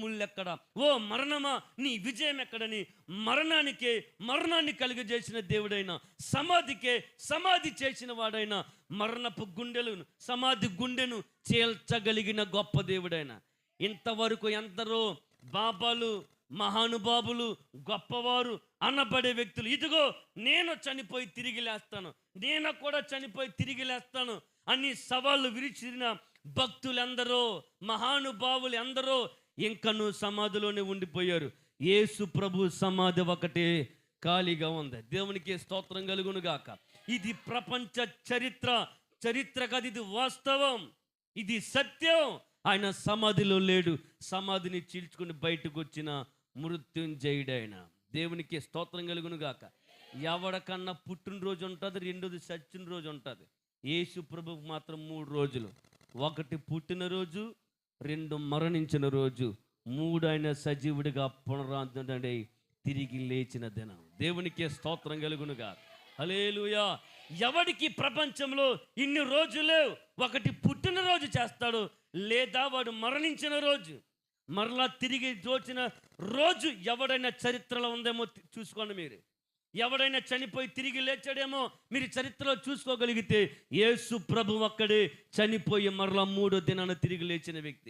ముళ్ళెక్కడ ఓ మరణమా? నీ విజయం ఎక్కడని మరణానికే మరణాన్ని కలిగజేసిన దేవుడైన సమాధికే సమాధి చేసిన వాడైన మరణపు గుండెలను సమాధి గుండెను చేల్చగలిగిన గొప్ప దేవుడైన. ఇంతవరకు ఎందరో బాబాలు మహానుభావులు గొప్పవారు అనబడే వ్యక్తులు ఇదిగో నేను చనిపోయి తిరిగి లేస్తాను. నేను కూడా చనిపోయి తిరిగి లేస్తాను అని సవాళ్ళు విరిచిన భక్తులందరో మహానుభావులు ఎందరో ఇంకను సమాధిలోనే ఉండిపోయారు. యేసు ప్రభు సమాధి ఒకటే ఖాళీగా ఉంది. దేవునికి స్తోత్రం కలుగును గాక. ఇది ప్రపంచ చరిత్ర. చరిత్ర కాదు ఇది వాస్తవం. ఇది సత్యం. ఆయన సమాధిలో లేడు. సమాధిని చీల్చుకుని బయటకు వచ్చిన మృత్యుంజయుడైన దేవునికి స్తోత్రం కలుగును గాక. ఎవడకన్నా పుట్టినరోజు ఉంటుంది రెండోది సచ్చిన రోజు ఉంటుంది. యేసు ప్రభుకు మాత్రం మూడు రోజులు. ఒకటి పుట్టినరోజు రెండు మరణించిన రోజు మూడు ఆయన సజీవుడిగా పునరాంతుడై తిరిగి లేచిన దినం. దేవునికే స్తోత్రం కలుగునుగా. హలేలుయా ఎవడికి ప్రపంచంలో ఇన్ని రోజులే ఒకటి పుట్టినరోజు చేస్తాడు లేదా వాడు మరణించిన రోజు. మరలా తిరిగి దోచిన రోజు ఎవడైనా చరిత్రలో ఉందేమో చూసుకోండి మీరు. ఎవడైనా చనిపోయి తిరిగి లేచాడేమో మీరు చరిత్రలో చూసుకోగలిగితే యేసు ప్రభు ఒక్కడే చనిపోయి మరలా మూడో దినాన తిరిగి లేచిన వ్యక్తి.